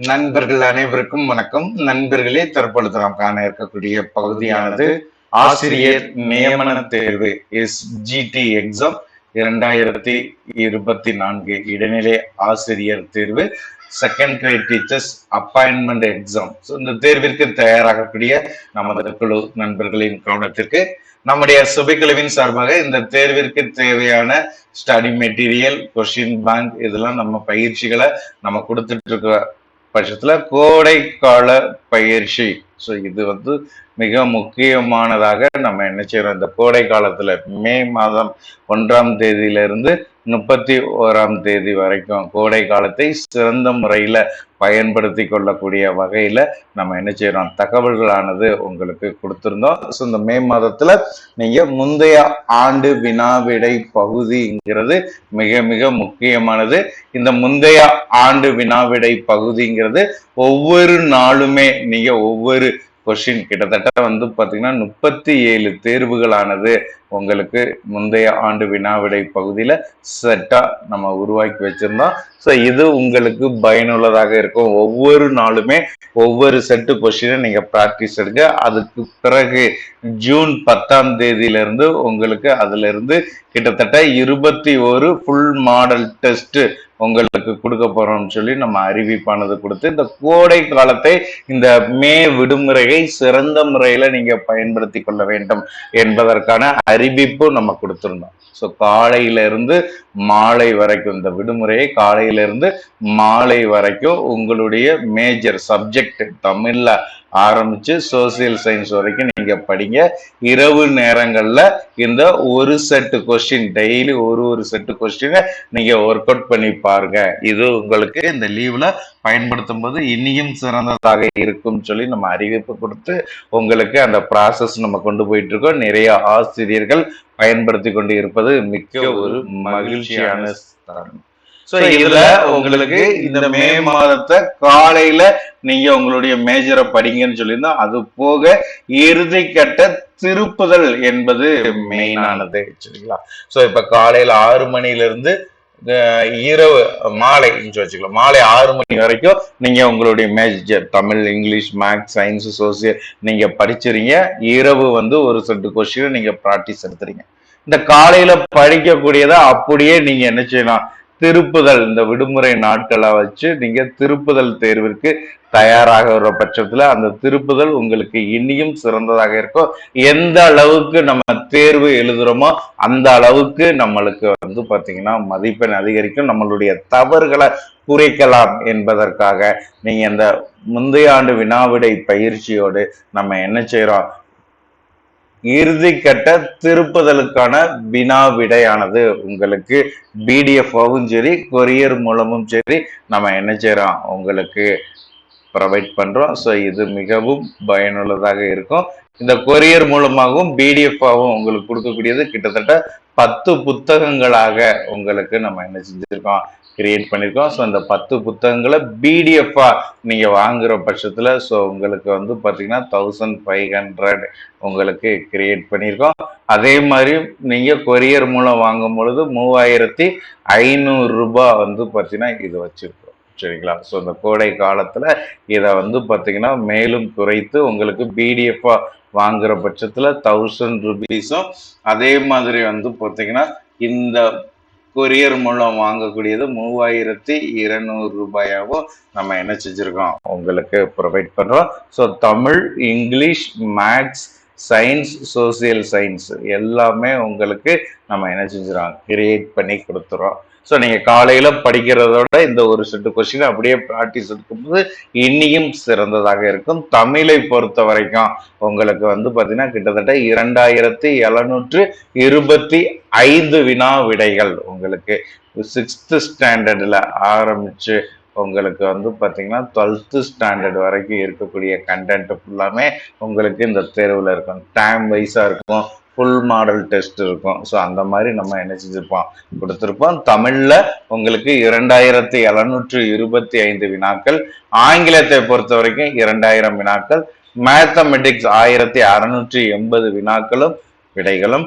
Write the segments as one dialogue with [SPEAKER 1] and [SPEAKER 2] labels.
[SPEAKER 1] நண்பர்கள் அனைவருக்கும் வணக்கம். நண்பர்களே தற்பொழுது நாம் காண இருக்கக்கூடிய பகுதியானது ஆசிரியர் நியமன தேர்வு எஸ்ஜிடி எக்ஸாம் இரண்டாயிரத்தி இருபத்தி நான்கு இடைநிலை ஆசிரியர் தேர்வு second grade teachers appointment exam so இந்த தேர்விற்கு தயாராகக்கூடிய நமது குழு நண்பர்களின் கவனத்திற்கு நம்முடைய சுபைக்குழுவின் சார்பாக இந்த தேர்விற்கு தேவையான ஸ்டடி மெட்டீரியல் கொஷின் பேங்க் இதெல்லாம் நம்ம பயிற்சிகளை நம்ம கொடுத்துட்டு இருக்க பட்சத்துல கோடை கால பயிற்சி. ஸோ இது வந்து மிக முக்கியமானதாக நம்ம என்ன செய்யறோம் இந்த கோடை காலத்துல மே மாதம் ஒன்றாம் தேதியிலிருந்து முப்பத்தி ஓராம் தேதி வரைக்கும் கோடை காலத்தை சிறந்த முறையில் பயன்படுத்தி கொள்ளக்கூடிய வகையில் நம்ம என்ன செய்யறோம்? தகவல்களானது உங்களுக்கு கொடுத்துருந்தோம். ஸோ இந்த மே மாதத்தில் நீங்கள் முந்தைய ஆண்டு வினாவிடை பகுதிங்கிறது மிக மிக முக்கியமானது. இந்த முந்தைய ஆண்டு வினாவிடை பகுதிங்கிறது ஒவ்வொரு நாளுமே நீங்கள் ஒவ்வொரு கொஷின் கிட்டத்தட்ட வந்து பார்த்தீங்கன்னா முப்பத்தி ஏழு தேர்வுகளானது உங்களுக்கு முந்தைய ஆண்டு வினாவிடை பகுதியில் செட்டாக நம்ம உருவாக்கி வச்சுருந்தோம். ஸோ இது உங்களுக்கு பயனுள்ளதாக இருக்கும். ஒவ்வொரு நாளுமே ஒவ்வொரு செட்டு கொஸ்டினை நீங்கள் ப்ராக்டிஸ் எடுங்க. அதுக்கு பிறகு ஜூன் பத்தாம் தேதியிலிருந்து உங்களுக்கு அதிலிருந்து கிட்டத்தட்ட இருபத்தி ஒரு ஃபுல் மாடல் டெஸ்ட்டு உங்களுக்கு கொடுக்க போறோம்னு சொல்லி நம்ம அறிவிப்பானது கொடுத்து இந்த கோடை காலத்தை இந்த மே விடுமுறையை சிறந்த முறையில நீங்க பயன்படுத்தி கொள்ள வேண்டும் என்பதற்கான அறிவிப்பு நம்ம கொடுத்திருந்தோம். ஸோ காலையில இருந்து மாலை வரைக்கும் இந்த விடுமுறையை காலையில இருந்து மாலை வரைக்கும் உங்களுடைய மேஜர் சப்ஜெக்ட் தமிழ்ல ஆரம்பிச்சு சோசியல் சயின்ஸ் வரைக்கும் நீங்க படிங்க. இரவு நேரங்கள்ல இந்த ஒரு செட்டு கொஸ்டின் டெய்லி ஒரு ஒரு செட்டு கொஸ்டினை நீங்க ஒர்க் அவுட் பண்ணி பாருங்க. இது உங்களுக்கு இந்த லீவ்ல பயன்படுத்தும் போது இனியும் சிறந்ததாக இருக்கும் சொல்லி நம்ம அறிவிப்பு கொடுத்து உங்களுக்கு அந்த ப்ராசஸ் நம்ம கொண்டு போயிட்டு இருக்கோம் நிறைய ஆசிரியர்கள் பயன்படுத்தி கொண்டு இருப்பது மிக்க ஒரு மகிழ்ச்சியான தருணம். சோ இதுல உங்களுக்கு இந்த மே மாதத்தை காலையில நீங்க உங்களுடைய மேஜரை படிங்கன்னு சொல்லியிருந்தோம் அது போக இறுதி கட்ட திருப்புதல் என்பது மெயினானது சரிங்களா? சோ இப்ப காலையில ஆறு மணில இருந்து இரவு மாலை வச்சுக்கலாம். மாலை ஆறு மணி வரைக்கும் நீங்க உங்களுடைய major Tamil English maths science social நீங்க படிச்சிருங்க. இரவு வந்து ஒரு செட்டு கொஸ்டின் நீங்க ப்ராக்டிஸ் எடுத்துறீங்க இந்த காலையில படிக்கக்கூடியதை அப்படியே நீங்க என்ன செய்யலாம்? திருப்புதல் இந்த விடுமுறை நாட்களை வச்சு நீங்க திருப்புதல் தேர்விற்கு தயாராகிற பட்சத்துல அந்த திருப்புதல் உங்களுக்கு இனியும் சிறந்ததாக இருக்கும். எந்த அளவுக்கு நம்ம தேர்வு எழுதுறோமோ அந்த அளவுக்கு நம்மளுக்கு வந்து பாத்தீங்கன்னா மதிப்பெண் அதிகரிக்கும். நம்மளுடைய தவறுகளை குறைக்கலாம் என்பதற்காக நீங்க இந்த முந்தைய ஆண்டு வினாவிடை பயிற்சியோடு நம்ம என்ன செய்யறோம் இறுதிக்கட்ட திருப்புதலுக்கான வினா விடையானது. உங்களுக்கு பிடிஎஃபாவும் சரி கொரியர் மூலமும் சரி நம்ம என்ன செய்கிறோம் உங்களுக்கு ப்ரொவைட் பண்ணுறோம் ஸோ இது மிகவும் பயனுள்ளதாக இருக்கும். இந்த கொரியர் மூலமாகவும் பிடிஎஃபாகவும் உங்களுக்கு கொடுக்கக்கூடியது கிட்டத்தட்ட பத்து புத்தகங்களாக உங்களுக்கு நம்ம என்ன செஞ்சிருக்கோம்? கிரியேட் பண்ணியிருக்கோம் ஸோ அந்த பத்து புத்தகங்களை பிடிஎஃபாக நீங்கள் வாங்குகிற பட்சத்தில் ஸோ உங்களுக்கு வந்து பார்த்தீங்கன்னா தௌசண்ட் ஃபைவ் ஹண்ட்ரட் உங்களுக்கு கிரியேட் பண்ணியிருக்கோம் அதே மாதிரி நீங்கள் கொரியர் மூலம் வாங்கும் பொழுது மூவாயிரத்தி ஐநூறுரூபா வந்து பார்த்தீங்கன்னா இது வச்சுருக்கோம். சரிங்களா? ஸோ இந்த கோடை காலத்தில் இதை வந்து பார்த்தீங்கன்னா மேலும் குறைத்து உங்களுக்கு பிடிஎஃபாக வாங்குற பட்சத்தில் தௌசண்ட் ருபீஸும் அதே மாதிரி வந்து பார்த்தீங்கன்னா இந்த கொரியர் மூலம் வாங்கக்கூடியது மூவாயிரத்தி இருநூறு ரூபாயாவும் நம்ம என்ன செஞ்சுருக்கோம்? உங்களுக்கு ப்ரொவைட் பண்ணுறோம் so Tamil English maths science social science எல்லாமே உங்களுக்கு நம்ம என்ன செஞ்சுருக்கோம்? கிரியேட் பண்ணி கொடுத்துறோம். ஸோ நீங்கள் காலையில் படிக்கிறதோட இந்த ஒரு செட்டு கொஸ்டின் அப்படியே ப்ராக்டிஸ் எடுக்கும்போது இன்னியும் சிறந்ததாக இருக்கும். தமிழை பொறுத்த வரைக்கும் உங்களுக்கு வந்து பார்த்தீங்கன்னா கிட்டத்தட்ட இரண்டாயிரத்தி எழுநூற்று இருபத்தி ஐந்து வினா விடைகள் உங்களுக்கு. சிக்ஸ்த்து ஸ்டாண்டர்டில் ஆரம்பித்து உங்களுக்கு வந்து பார்த்தீங்கன்னா டுவெல்த்து ஸ்டாண்டர்ட் வரைக்கும் இருக்கக்கூடிய கண்டென்ட் ஃபுல்லாமே உங்களுக்கு இந்த தேர்வில் இருக்கும். டைம் வைஸாக இருக்கும். ஃபுல் மாடல் டெஸ்ட் இருக்கும். ஸோ அந்த மாதிரி நம்ம என்ன செஞ்சிருப்போம் கொடுத்துருப்போம். தமிழில் உங்களுக்கு இரண்டாயிரத்தி எழுநூற்று இருபத்தி ஐந்து வினாக்கள் ஆங்கிலத்தை பொறுத்த வரைக்கும் இரண்டாயிரம் வினாக்கள் மேத்தமெட்டிக்ஸ் ஆயிரத்தி அறுநூற்றி எண்பது வினாக்களும் விடைகளும்.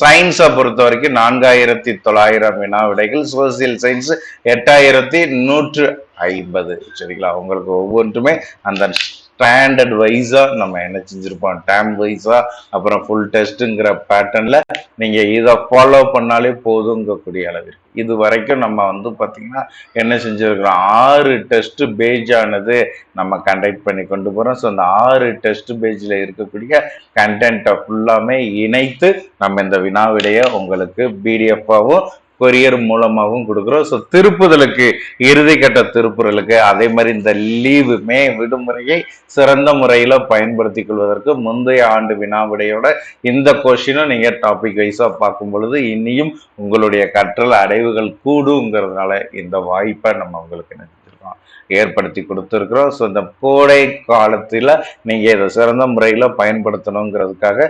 [SPEAKER 1] சயின்ஸை பொறுத்த வரைக்கும் நான்காயிரத்தி தொள்ளாயிரம் வினா விடைகள் சோசியல் சயின்ஸ் எட்டாயிரத்தி நூற்று ஐம்பது. சரிங்களா? உங்களுக்கு ஒவ்வொன்றுமே அந்த ஸ்டாண்டர்ட் வைஸாக நம்ம என்ன செஞ்சுருப்போம்? டேம் வைஸாக அப்புறம் ஃபுல் டெஸ்ட்டுங்கிற பேட்டர்னில் நீங்கள் இதை ஃபாலோ பண்ணாலே போதுங்கக்கூடிய அளவிற்கு. இது வரைக்கும் நம்ம வந்து பார்த்திங்கன்னா என்ன செஞ்சுருக்கிறோம்? ஆறு டெஸ்ட்டு பேஜ் ஆனது நம்ம கண்டக்ட் பண்ணி கொண்டு போகிறோம் ஸோ அந்த ஆறு டெஸ்ட் பேஜில் இருக்கக்கூடிய கண்டென்ட்டை ஃபுல்லாமே இணைத்து நம்ம இந்த வினாவிடைய உங்களுக்கு பிடிஎஃபாகவும் கொரியர் மூலமாகவும் கொடுக்குறோம். ஸோ திருப்புதலுக்கு இறுதிக்கட்ட திருப்புறலுக்கு அதே மாதிரி இந்த லீவு மே விடுமுறையை சிறந்த முறையில் பயன்படுத்தி கொள்வதற்கு முந்தைய ஆண்டு வினாவிடையோட இந்த கொஷினும் நீங்கள் டாபிக் வைஸாக பார்க்கும் பொழுது இனியும் உங்களுடைய கற்றல் அடைவுகள் கூடுங்கிறதுனால இந்த வாய்ப்பை நம்ம உங்களுக்கு நினைச்சிருக்கோம் ஏற்படுத்தி கொடுத்துருக்குறோம். ஸோ இந்த கோடை காலத்தில் நீங்கள் இதை சிறந்த முறையில் பயன்படுத்தணுங்கிறதுக்காக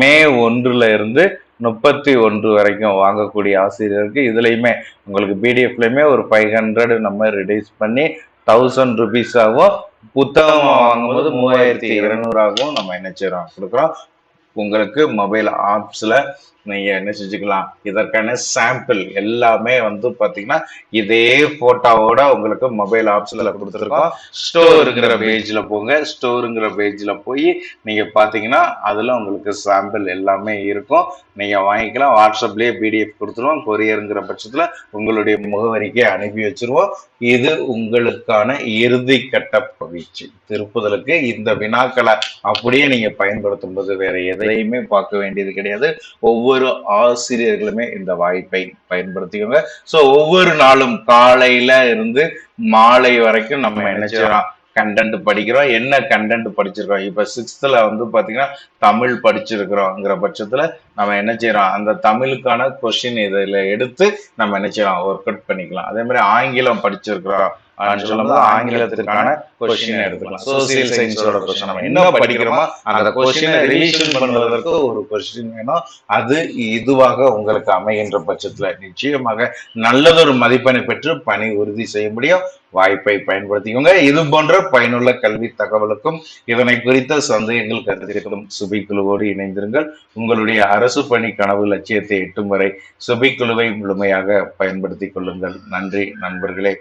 [SPEAKER 1] மே ஒன்றில் இருந்து முப்பத்தி ஒன்று வரைக்கும் வாங்கக்கூடிய ஆசிரியருக்கு இதுலையுமே உங்களுக்கு பிடிஎஃப்லையுமே ஒரு ஃபைவ் ஹண்ட்ரட் நம்ம ரிடியூஸ் பண்ணி தௌசண்ட் ருபீஸாகவும் புத்தகம் வாங்கும்போது மூவாயிரத்தி இருநூறாகவும் நம்ம என்ன செய்கிறோம் கொடுக்குறோம். உங்களுக்கு மொபைல் ஆப்ஸில் நீங்க என்ன செஞ்சுக்கலாம்? இதற்கான சாம்பிள் எல்லாமே வந்து பாத்தீங்கன்னா இதே போட்டோவோட உங்களுக்கு மொபைல் ஆப்ஷனில் கொடுத்துருக்கோம். ஸ்டோருங்கிற பேஜ்ல போங்க. ஸ்டோருங்கிற பேஜ்ல போய் நீங்க பாத்தீங்கன்னா அதுல உங்களுக்கு சாம்பிள் எல்லாமே இருக்கும். நீங்க வாங்கிக்கலாம். வாட்ஸ்அப்லயே பிடிஎஃப் கொடுத்துருவோம். கொரியருங்கிற பட்சத்துல உங்களுடைய முகவரிக்கு அனுப்பி வச்சிருவோம். இது உங்களுக்கான இறுதி கட்ட பயிற்சி. திருப்புதலுக்கு இந்த வினாக்களை அப்படியே நீங்க பயன்படுத்தும் போது வேற எதையுமே பார்க்க வேண்டியது கிடையாது. ஒவ்வொரு ஆசிரியர்களுமே இந்த வாய்ப்பை பயன்படுத்திக்கோங்க. சோ ஒவ்வொரு நாளும் காலையில இருந்து மாலை வரைக்கும் நம்ம செய்யறோம்? கண்டென்ட் படிக்கிறோம். என்ன கண்டென்ட் படிச்சிருக்கோம்? இப்ப சிக்ஸ்த்ல வந்து பாத்தீங்கன்னா தமிழ் படிச்சிருக்கிறோங்கிற பட்சத்துல நம்ம என்ன செய்யறோம்? அந்த தமிழுக்கான கொஸ்டின் இதுல எடுத்து நம்ம என்ன செய்யலாம் ஒர்க் அவுட் பண்ணிக்கலாம். அதே மாதிரி ஆங்கிலம் படிச்சிருக்கிறோம். அப்படின்னு சொல்லும்போது ஆங்கிலத்திற்கான கொஸ்டின் எடுத்துக்கலாம். சோசியல் சயின்ஸோட கொஸ்டின் நம்ம என்ன படிக்கிறோமோ அந்த கொஸ்டினை ரிவிஷன் பண்ணுவதற்கு ஒரு கொஸ்டின் வேணும். அது இதுவாக உங்களுக்கு அமைகின்ற பட்சத்துல நிச்சயமாக நல்லதொரு மதிப்பெண்ணை பெற்று பணி உறுதி செய்ய முடியும். வாய்ப்பை பயன்படுத்திக்கோங்க. இது போன்ற பயனுள்ள கல்வி தகவலுக்கும் இதனை குறித்த சந்தேகங்கள் கருத்திருக்கும் சுபி குழுவோடு இணைந்திருங்கள். உங்களுடைய அரசு பணி கனவு லட்சியத்தை எட்டும் வரை சுபி குழுவை முழுமையாக பயன்படுத்திக் கொள்ளுங்கள். நன்றி நண்பர்களே.